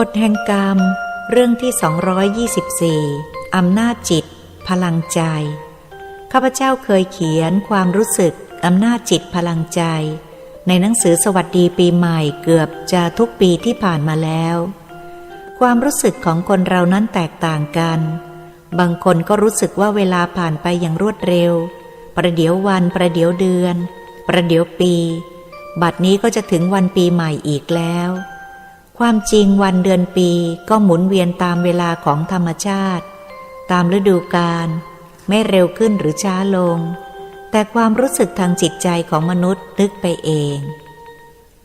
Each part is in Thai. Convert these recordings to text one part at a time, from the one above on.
กฎแห่งกรรม เรื่องที่ 224 อำนาจจิต พลังใจ ข้าพเจ้าเคยเขียนความรู้สึก อำนาจจิตพลังใจ ในหนังสือสวัสดีปีใหม่เกือบจะทุกปีที่ผ่านมาแล้ว ความรู้สึกของคนเรานั้นแตกต่างกัน บางคนก็รู้สึกว่าเวลาผ่านไปอย่างรวดเร็ว ประเดี๋ยววันประเดี๋ยวเดือน ประเดี๋ยวปี บัดนี้ก็จะถึงวันปีใหม่อีกแล้ว ความจริงวันเดือนปีก็หมุนเวียนตามเวลาของธรรมชาติ ตามฤดูกาลไม่เร็วขึ้นหรือช้าลง แต่ความรู้สึกทางจิตใจของมนุษย์นึกไปเอง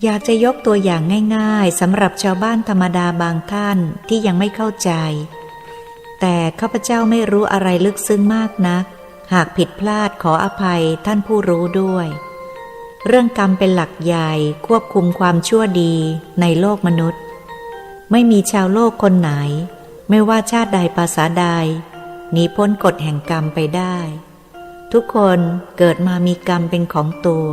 อยากจะยกตัวอย่างง่ายๆสำหรับชาวบ้านธรรมดาบางท่านที่ยังไม่เข้าใจ แต่ข้าพเจ้าไม่รู้อะไรลึกซึ้งมากนัก หากผิดพลาดขออภัยท่านผู้รู้ด้วย เรื่องกรรมเป็นหลักใหญ่ควบคุมความชั่วดีในโลกมนุษย์ ไม่มีชาวโลกคนไหน ไม่ว่าชาติใดภาษาใดหนีพ้นกฎแห่งกรรมไปได้ ทุกคนเกิดมามีกรรมเป็นของตัว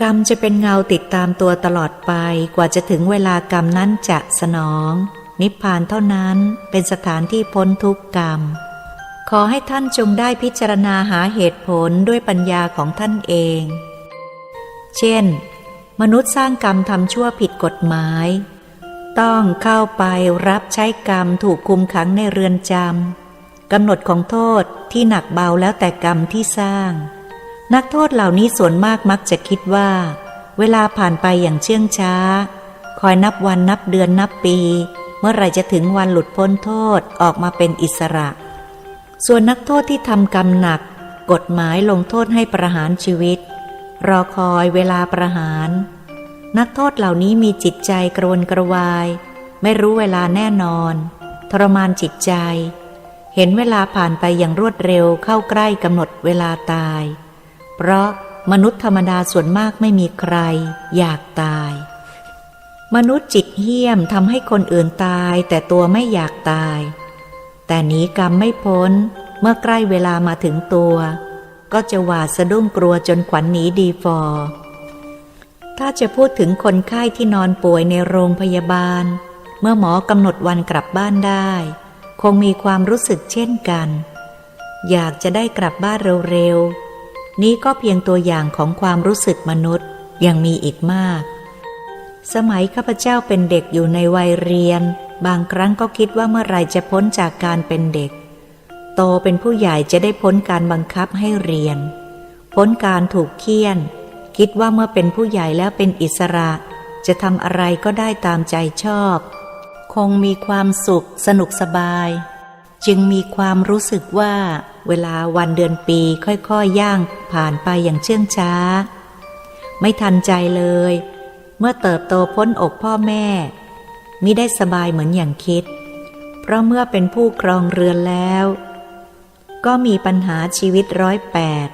กรรมจะเป็นเงาติดตามตัวตลอดไปกว่าจะถึงเวลากรรมนั้นจะสนอง นิพพานเท่านั้นเป็นสถานที่พ้นทุกกรรม ขอให้ท่านจงได้พิจารณาหาเหตุผลด้วยปัญญาของท่านเอง เช่น มนุษย์สร้างกรรมทำชั่วผิดกฎหมาย ต้องเข้าไปรับใช้กรรมถูกคุมขังในเรือนจำกำหนดของโทษที่หนักเบาแล้วแต่กรรมที่สร้าง นักโทษเหล่านี้ส่วนมากมักจะคิดว่า เวลาผ่านไปอย่างเชื่องช้า คอยนับวันนับเดือนนับปี เมื่อไรจะถึงวันหลุดพ้นโทษออกมาเป็นอิสระ ส่วนนักโทษที่ทำกรรมหนักกฎหมายลงโทษให้ประหารชีวิต รอคอยเวลาประหาร นักโทษเหล่านี้มีจิตใจกระวนกระวาย ไม่รู้เวลาแน่นอน ทรมานจิตใจ เห็นเวลาผ่านไปอย่างรวดเร็วเข้าใกล้กำหนดเวลาตาย เพราะมนุษย์ธรรมดาส่วนมากไม่มีใคร อยากตาย มนุษย์จิตเหี้ยมทำให้คนอื่นตายแต่ตัวไม่อยากตาย แต่หนีกรรมไม่พ้นเมื่อใกล้เวลามาถึงตัว ก็จะหวาดสะดุ้งกลัวจนขวัญหนีดีฟอ ถ้าจะพูดถึงคนไข้ที่นอนป่วยในโรงพยาบาล เมื่อหมอกำหนดวันกลับบ้านได้ คงมีความรู้สึกเช่นกัน อยากจะได้กลับบ้านเร็วๆ นี้ก็เพียงตัวอย่างของความรู้สึกมนุษย์ยังมีอีกมาก สมัยข้าพเจ้าเป็นเด็กอยู่ในวัยเรียน บางครั้งก็คิดว่าเมื่อไรจะพ้นจากการเป็นเด็ก โตเป็นผู้ใหญ่จะได้พ้นการบังคับให้เรียน พ้นการถูกเคี่ยน คิดว่าเมื่อเป็นผู้ใหญ่แล้วเป็นอิสระ จะทำอะไรก็ได้ตามใจชอบ คงมีความสุขสนุกสบาย จึงมีความรู้สึกว่า เวลาวันเดือนปีค่อยๆยย่างผ่านไปอย่างเชื่องช้า ไม่ทันใจเลย เมื่อเติบโตพ้นอกพ่อแม่มิได้สบายเหมือนอย่างคิด เพราะเมื่อเป็นผู้ครองเรือนแล้ว ก็มีปัญหาชีวิตร้อยแปด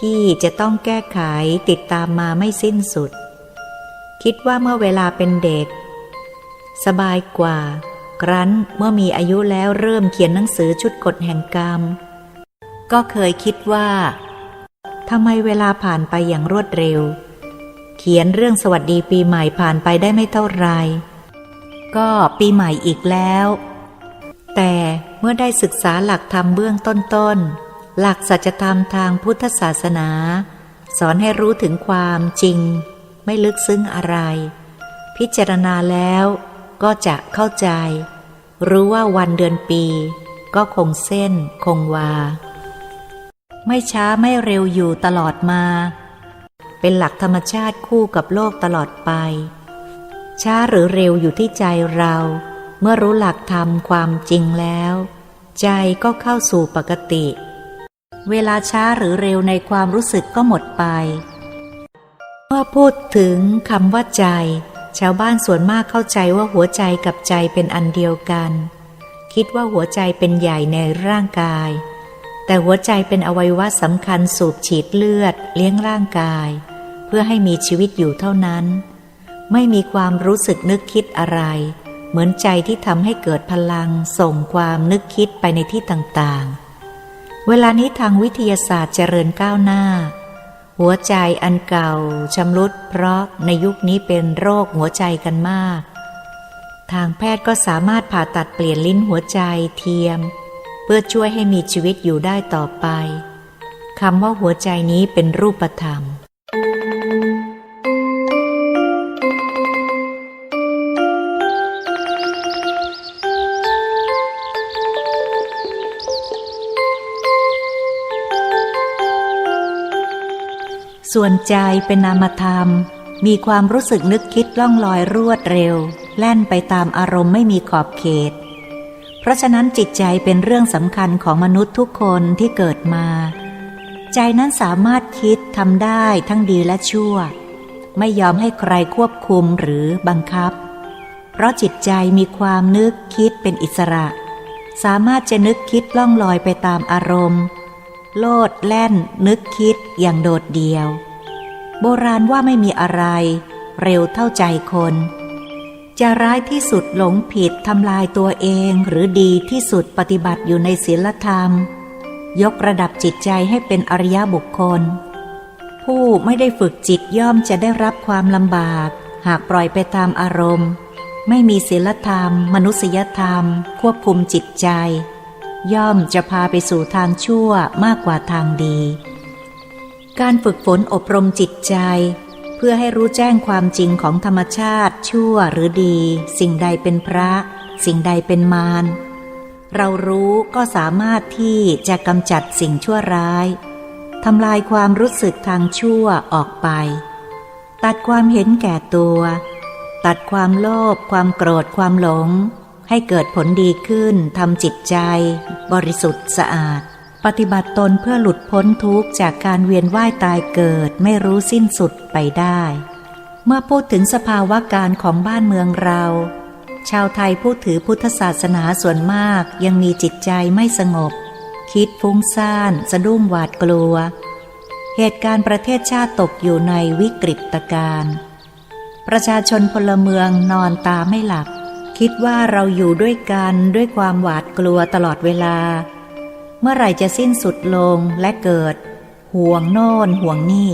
ที่จะต้องแก้ไขติดตามมาไม่สิ้นสุด คิดว่าเมื่อเวลาเป็นเด็ก สบายกว่า ครั้นเมื่อมีอายุแล้วเริ่มเขียนหนังสือชุดกฎแห่งกรรม ก็เคยคิดว่าทำไมเวลาผ่านไปอย่างรวดเร็ว เขียนเรื่องสวัสดีปีใหม่ผ่านไปได้ไม่เท่าไร ก็ปีใหม่อีกแล้ว แต่ มื่อได้ศึกษาหลักธรรมเบื้องต้นๆ หลักสัจธรรมทางพุทธศาสนา สอนให้รู้ถึงความจริง ไม่ลึกซึ้งอะไร พิจารณาแล้วก็จะเข้าใจ รู้ว่าวันเดือนปี ก็คงเส้นคงวา ไม่ช้าไม่เร็วอยู่ตลอดมา เป็นหลักธรรมชาติคู่กับโลกตลอดไป ช้าหรือเร็วอยู่ที่ใจเราเมื่อรู้หลักธรรมความจริงแล้ว ใจก็เข้าสู่ปกติ เวลาช้าหรือเร็วในความรู้สึกก็หมดไป เมื่อพูดถึงคำว่าใจ ชาวบ้านส่วนมากเข้าใจว่าหัวใจกับใจเป็นอันเดียวกัน คิดว่าหัวใจเป็นใหญ่ในร่างกาย แต่หัวใจเป็นอวัยวะสำคัญสูบฉีดเลือด เลี้ยงร่างกาย เพื่อให้มีชีวิตอยู่เท่านั้น ไม่มีความรู้สึกนึกคิดอะไร เหมือนใจที่ทำให้เกิดพลังส่งความนึกคิดไปในที่ต่างๆ เวลานี้ทางวิทยาศาสตร์เจริญก้าวหน้า หัวใจอันเก่าชำรุดเพราะในยุคนี้เป็นโรคหัวใจกันมาก ทางแพทย์ก็สามารถผ่าตัดเปลี่ยนลิ้นหัวใจเทียม เพื่อช่วยให้มีชีวิตอยู่ได้ต่อไปคำว่าหัวใจนี้เป็นรูปธรรม ส่วนใจเป็นนามธรรม มีความรู้สึกนึกคิดล่องลอยรวดเร็ว แล่นไปตามอารมณ์ไม่มีขอบเขต เพราะฉะนั้นจิตใจเป็นเรื่องสำคัญของมนุษย์ทุกคนที่เกิดมา ใจนั้นสามารถคิดทำได้ทั้งดีและชั่ว ไม่ยอมให้ใครควบคุมหรือบังคับ เพราะจิตใจมีความนึกคิดเป็นอิสระ สามารถจะนึกคิดล่องลอยไปตามอารมณ์ โลดแล่น นึกคิดอย่างโดดเดี่ยว โบราณว่าไม่มีอะไร เร็วเท่าใจคน จะร้ายที่สุดหลงผิดทำลายตัวเองหรือดีที่สุดปฏิบัติอยู่ในศีลธรรม ยกระดับจิตใจให้เป็นอริยบุคคล ผู้ไม่ได้ฝึกจิตย่อมจะได้รับความลำบาก หากปล่อยไปตามอารมณ์ ไม่มีศีลธรรม มนุษยธรรม ควบคุมจิตใจ ย่อมจะพาไปสู่ทางชั่วมากกว่าทางดี การฝึกฝนอบรมจิตใจ เพื่อให้รู้แจ้งความจริงของธรรมชาติชั่วหรือดี สิ่งใดเป็นพระ สิ่งใดเป็นมารเรารู้ก็สามารถที่จะกำจัดสิ่งชั่วร้ายทำลายความรู้สึกทางชั่วออกไป ตัดความเห็นแก่ตัว ตัดความโลภความโกรธความหลง ให้เกิดผลดีขึ้นทำจิตใจ บริสุทธิ์สะอาด ปฏิบัติตนเพื่อหลุดพ้นทุกข์จากการเวียนว่ายตายเกิดไม่รู้สิ้นสุดไปได้ เมื่อพูดถึงสภาวะการของบ้านเมืองเรา ชาวไทยผู้ถือพุทธศาสนาส่วนมากยังมีจิตใจไม่สงบ คิดฟุ้งซ่าน สะดุ้งหวาดกลัว เหตุการณ์ประเทศชาติตกอยู่ในวิกฤตการณ์ประชาชนพลเมืองนอนตาไม่หลับ คิดว่าเราอยู่ด้วยกันด้วยความหวาดกลัวตลอดเวลา เมื่อไหร่จะสิ้นสุดลงและเกิด ห่วงโน่นห่วงนี่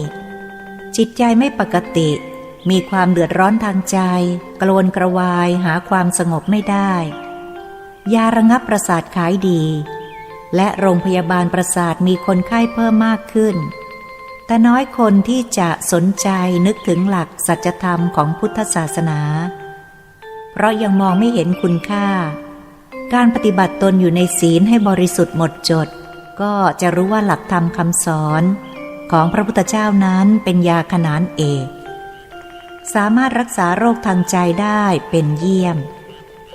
จิตใจไม่ปกติ มีความเดือดร้อนทางใจกรวนกระวายหาความสงบไม่ได้ ยาระงับประสาทขายดี และโรงพยาบาลประสาทมีคนไข้เพิ่มมากขึ้น แต่น้อยคนที่จะสนใจนึกถึงหลักสัจธรรมของพุทธศาสนา เพราะยังมองไม่เห็นคุณค่า การปฏิบัติตนอยู่ในศีลให้บริสุทธิ์หมดจด ก็จะรู้ว่าหลักธรรมคำสอน ของพระพุทธเจ้านั้นเป็นยาขนานเอก สามารถรักษาโรคทางใจได้เป็นเยี่ยม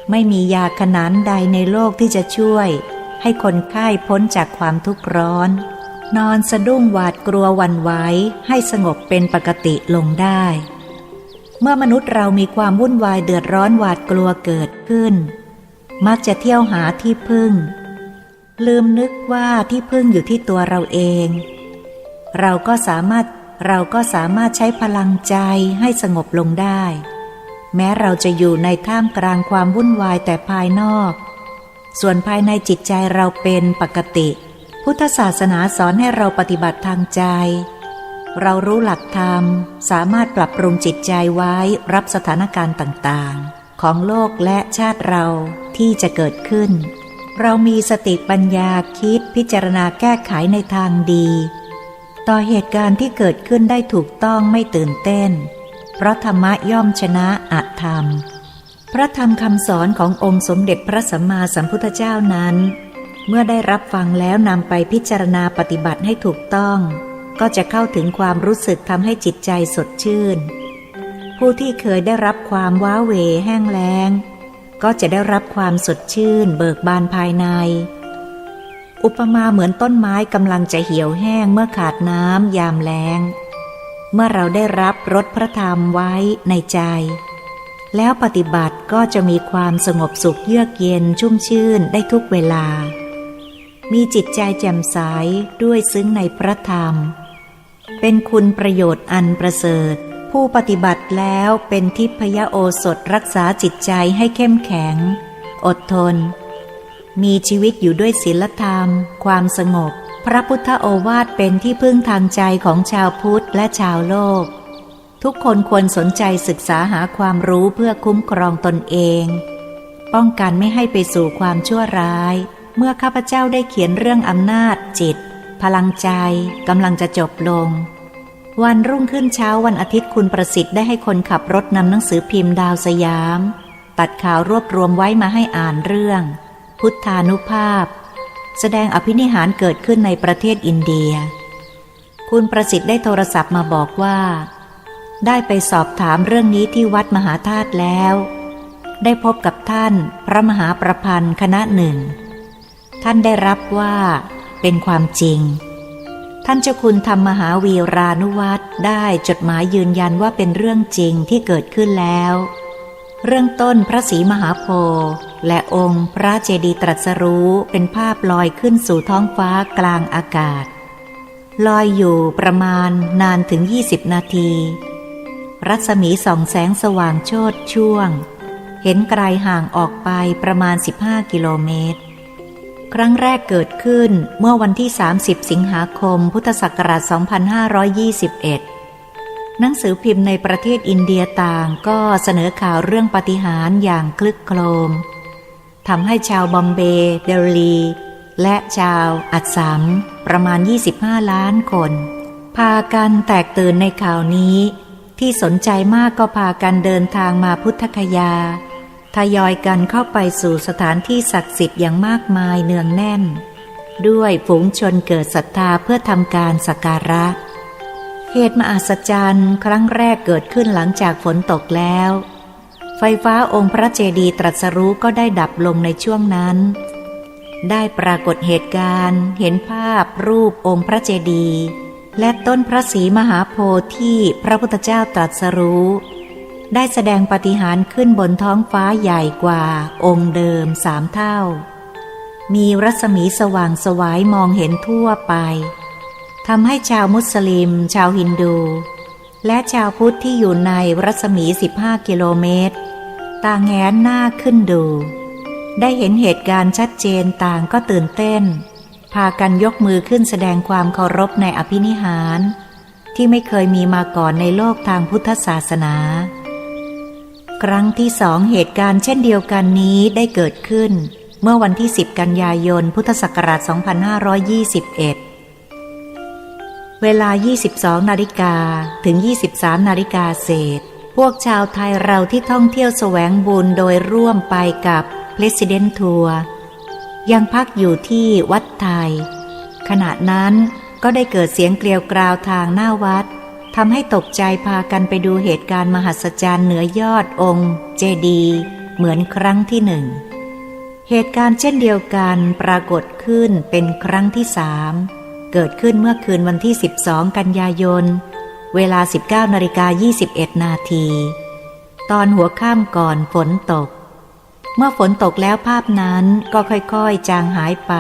ไม่มียาขนานใดในโลกที่จะช่วย ให้คนไข้พ้นจากความทุกข์ร้อน นอนสะดุ้งหวาดกลัววันไหวให้สงบเป็นปกติลงได้ เมื่อมนุษย์เรามีความวุ่นวายเดือดร้อนหวาดกลัวเกิดขึ้น มักจะเที่ยวหาที่พึ่ง ลืมนึกว่าที่พึ่งอยู่ที่ตัวเราเอง เราก็สามารถเราก็สามารถใช้พลังใจให้สงบลงได้ แม้เราจะอยู่ในท่ามกลางความวุ่นวายแต่ภายนอก ส่วนภายในจิตใจเราเป็นปกติ พุทธศาสนาสอนให้เราปฏิบัติทางใจ เรารู้หลักธรรม สามารถปรับปรุงจิตใจไว้รับสถานการณ์ต่างๆ ของโลกและชาติเราที่จะเกิดขึ้น เรามีสติปัญญาคิดพิจารณาแก้ไขในทางดี ต่อเหตุการณ์ที่เกิดขึ้นได้ถูกต้องไม่ตื่นเต้น เพราะธรรมะย่อมชนะอธรรม พระธรรมคำสอนขององค์สมเด็จพระสัมมาสัมพุทธเจ้านั้น เมื่อได้รับฟังแล้วนำไปพิจารณาปฏิบัติให้ถูกต้อง ก็จะเข้าถึงความรู้สึกทำให้จิตใจสดชื่น ผู้ที่เคยได้รับความว้าเหวแห้งแล้ง ก็จะได้รับความสดชื่น เบิกบานภายใน อุปมาเหมือนต้นไม้กำลังจะเหี่ยวแห้งเมื่อขาดน้ำยามแล้ง เมื่อเราได้รับรสพระธรรมไว้ในใจ แล้วปฏิบัติก็จะมีความสงบสุขเยือกเย็นชุ่มชื่นได้ทุกเวลามีจิตใจแจ่มใสด้วยซึ้งในพระธรรม เป็นคุณประโยชน์อันประเสริฐ ผู้ปฏิบัติแล้วเป็นทิพยโอสถรักษาจิตใจให้เข้มแข็ง อดทน มีชีวิตอยู่ด้วยศีลธรรม ความสงบ พระพุทธโอวาทเป็นที่พึ่งทางใจของชาวพุทธและชาวโลก ทุกคนควรสนใจศึกษาหาความรู้เพื่อคุ้มครองตนเอง ป้องกันไม่ให้ไปสู่ความชั่วร้าย เมื่อข้าพเจ้าได้เขียนเรื่องอำนาจจิต พลังใจกำลังจะจบลง วันรุ่งขึ้นเช้าวันอาทิตย์คุณประสิทธิ์ได้ให้คนขับรถนำหนังสือพิมพ์ดาวสยาม ตัดข่าวรวบรวมไว้มาให้อ่านเรื่อง พุทธานุภาพ แสดงอภินิหารเกิดขึ้นในประเทศอินเดีย คุณประสิทธิ์ได้โทรศัพท์มาบอกว่า ได้ไปสอบถามเรื่องนี้ที่วัดมหาธาตุแล้ว ได้พบกับท่านพระมหาประพันธ์คณะหนึ่ง ท่านได้รับว่า เป็นความจริง ท่านเจ้าคุณธรรมมหาวีรานุวัตรได้จดหมายยืนยันว่าเป็นเรื่องจริงที่เกิดขึ้นแล้ว เรื่องต้นพระศรีมหาโพธิ์และองค์พระเจดีย์ตรัสรู้เป็นภาพลอยขึ้นสู่ท้องฟ้ากลางอากาศ ลอยอยู่ประมาณนานถึง 20 นาที รัศมีส่องแสงสว่างโชดช่วง เห็นไกลห่างออกไปประมาณ 15 กิโลเมตร ครั้งแรกเกิดขึ้นเมื่อวันที่ 30 สิงหาคม พุทธศักราช 2521 หนังสือพิมพ์ในประเทศอินเดียต่างก็เสนอข่าวเรื่องปฏิหารอย่างคลึกโครมทำให้ชาวบอมเบย์เดลี และชาวอัดสัมประมาณ 25 ล้านคน พากันแตกตื่นในข่าวนี้ ที่สนใจมากก็พากันเดินทางมาพุทธคยา ทยอยกันเข้าไปสู่สถานที่ศักดิ์สิทธิ์อย่างมากมายเนืองแน่น ด้วยฝูงชนเกิดศรัทธาเพื่อทำการสักการะ เหตุมหัศจรรย์ครั้งแรกเกิดขึ้นหลังจากฝนตกแล้ว ไฟฟ้าองค์พระเจดีย์ตรัสรู้ก็ได้ดับลงในช่วงนั้น ได้ปรากฏเหตุการณ์ เห็นภาพรูปองค์พระเจดีย์และต้นพระศรีมหาโพธิ์ที่พระพุทธเจ้าตรัสรู้ ได้แสดงปฏิหารขึ้นบนท้องฟ้าใหญ่กว่า องค์เดิมสามเท่า มีรัศมีสว่างสวายมองเห็นทั่วไปทำให้ชาวมุสลิม ชาวฮินดู และชาวพุทธที่อยู่ในรัศมี 15 กิโลเมตร ต่างแงนหน้าขึ้นดู ได้เห็นเหตุการณ์ชัดเจนต่างก็ตื่นเต้น พากันยกมือขึ้นแสดงความเคารพในอภินิหาร ที่ไม่เคยมีมาก่อนในโลกทางพุทธศาสนา ครั้งที่สองเหตุการณ์เช่นเดียวกันนี้ได้เกิดขึ้น เมื่อวันที่ 10 กันยายน พุทธศักราช 2521 เวลา 22 นาฬิกาถึง 23 นาฬิกาเศษ พวกชาวไทยเราที่ท่องเที่ยวแสวงบุญโดยร่วมไปกับ President Tour ยังพักอยู่ที่วัดไทย ขณะนั้นก็ได้เกิดเสียงเกลียวกราวทางหน้าวัด ทำให้ตกใจพากันไปดูเหตุการณ์มหัศจรรย์เหนือยอดองค์ เจดีเหมือนครั้งที่หนึ่ง เหตุการณ์เช่นเดียวกันปรากฏขึ้นเป็นครั้งที่สามเกิดขึ้นเมื่อคืนวันที่ 12 กันยายน เวลา 19นาฬิกา21 นาที ตอนหัวค่ำก่อนฝนตก เมื่อฝนตกแล้วภาพนั้นก็ค่อยๆ จางหายไป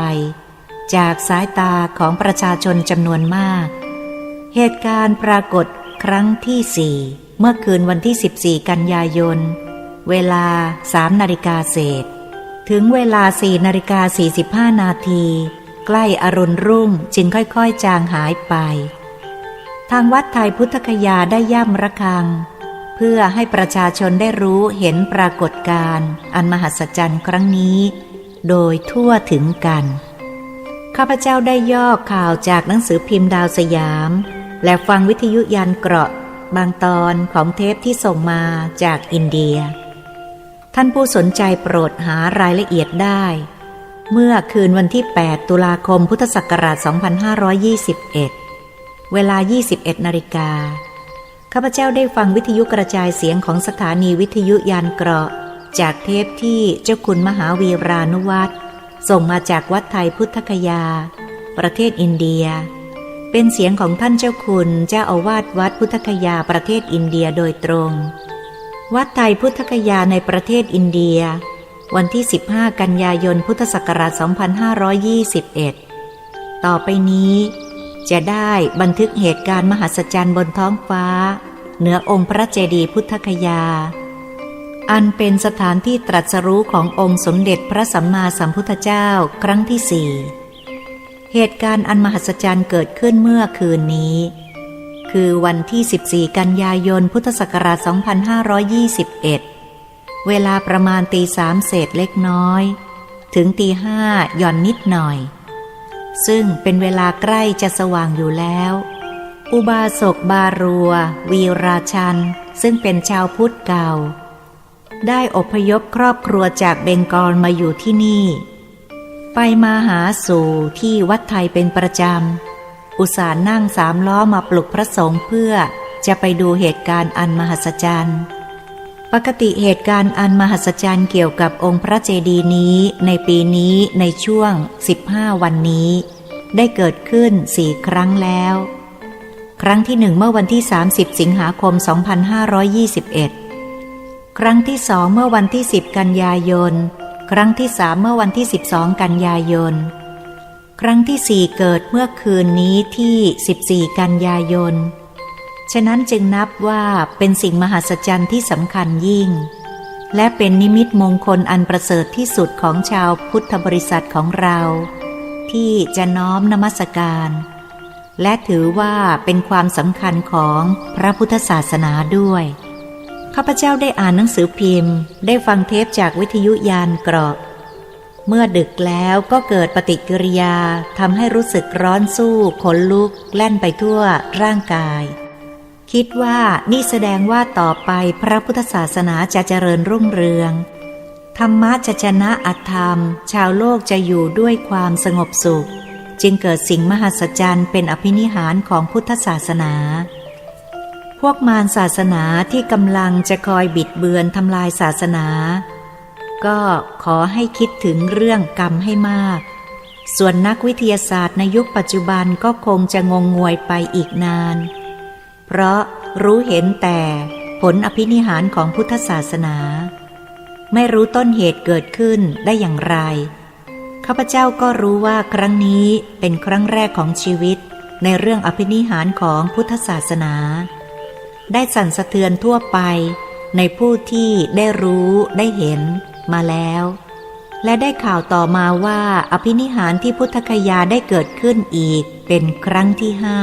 จากสายตาของประชาชนจำนวนมาก เหตุการณ์ปรากฏครั้งที่สี่เมื่อคืนวันที่ 14 กันยายน เวลา3นาฬิกาเศษ ถึงเวลา4นาฬิกา45 นาที ใกล้อรุณรุ่งจึงค่อยๆ จางหายไป ทางวัดไทยพุทธคยาได้ย่ำระฆัง เพื่อให้ประชาชนได้รู้เห็นปรากฏการณ์อันมหัศจรรย์ครั้งนี้ โดยทั่วถึงกัน ข้าพเจ้าได้ย่อข่าวจากหนังสือพิมพ์ดาวสยาม และฟังวิทยุยานเกราะ บางตอนของเทปที่ส่งมาจากอินเดีย ท่านผู้สนใจโปรดหารายละเอียดได้ เมื่อคืนวันที่ 8 ตุลาคมพุทธศักราช 2521 เวลา 21 นาฬิกาข้าพเจ้าได้ฟังวิทยุกระจายเสียงของสถานีวิทยุยานเกราะ จากเทปที่เจ้าคุณมหาวีรานุวัตรส่งมาจากวัดไทยพุทธคยา ประเทศอินเดีย เป็นเสียงของท่านเจ้าคุณเจ้าอาวาสวัดพุทธคยาประเทศอินเดียโดยตรง วัดไทยพุทธคยาในประเทศอินเดีย วันที่ 15 กันยายนพุทธศักราช 2521 ต่อไปนี้ จะได้บันทึกเหตุการณ์มหัศจรรย์บนท้องฟ้า เหนือองค์พระเจดีย์พุทธคยา อันเป็นสถานที่ตรัสรู้ขององค์สมเด็จพระสัมมาสัมพุทธเจ้าครั้งที่สี่ เหตุการณ์อันมหัศจรรย์เกิดขึ้นเมื่อคืนนี้ คือวันที่ 14 กันยายน พุทธศักราช 2521 เวลาประมาณตีสามเศษเล็กน้อย ถึงตีห้าหย่อนนิดหน่อย ซึ่งเป็นเวลาใกล้จะสว่างอยู่แล้ว อุบาสกบารัว วีราชัน ซึ่งเป็นชาวพุทธเก่า ได้อพยพครอบครัวจากเบงกอลมาอยู่ที่นี่ ไปมาหาสู่ที่วัดไทยเป็นประจำ อุตส่าห์นั่งสามล้อมาปลุกพระสงฆ์เพื่อจะไปดูเหตุการณ์อันมหัศจรรย์ ปกติเหตุการณ์อันมหัศจรรย์เกี่ยวกับองค์พระเจดีย์นี้ในปีนี้ในช่วง 15 วันนี้ ได้เกิดขึ้นสี่ครั้งแล้ว ครั้งที่หนึ่งเมื่อวันที่ 30 สิงหาคม 2521 ครั้งที่สองเมื่อวันที่ 10 กันยายน ครั้งที่สามเมื่อวันที่ 12 กันยายน ครั้งที่สี่เกิดเมื่อคืนนี้ที่ 14 กันยายน ฉะนั้นจึงนับว่าเป็นสิ่งมหัศจรรย์ที่สำคัญยิ่ง และเป็นนิมิตมงคลอันประเสริฐที่สุดของชาวพุทธบริษัทของเรา ที่จะน้อมนมัสการ และถือว่าเป็นความสำคัญของพระพุทธศาสนาด้วย ข้าพเจ้าได้อ่านหนังสือพิมพ์ ได้ฟังเทปจากวิทยุยานกราะเมื่อดึกแล้วก็เกิดปฏิกิริยาทำให้รู้สึกร้อนสู้ขนลุก แล่นไปทั่วร่างกาย คิดว่านี่แสดงว่าต่อไปพระพุทธศาสนาจะเจริญรุ่งเรือง ธรรมะจะชนะอัธรรม ชาวโลกจะอยู่ด้วยความสงบสุข จึงเกิดสิ่งมหัศจรรย์เป็นอภินิหารของพุทธศาสนา พวกมารศาสนาที่กำลังจะคอยบิดเบือนทำลายศาสนา ก็ขอให้คิดถึงเรื่องกรรมให้มาก ส่วนนักวิทยาศาสตร์ในยุคปัจจุบันก็คงจะงงงวยไปอีกนาน เพราะรู้เห็นแต่ผลอภินิหารของพุทธศาสนา ไม่รู้ต้นเหตุเกิดขึ้นได้อย่างไร ข้าพเจ้าก็รู้ว่าครั้งนี้เป็นครั้งแรกของชีวิต ในเรื่องอภินิหารของพุทธศาสนา ได้สั่นสะเทือนทั่วไป ในผู้ที่ได้รู้ได้เห็นมาแล้ว และได้ข่าวต่อมาว่าอภินิหารที่พุทธคยาได้เกิดขึ้นอีกเป็นครั้งที่ห้า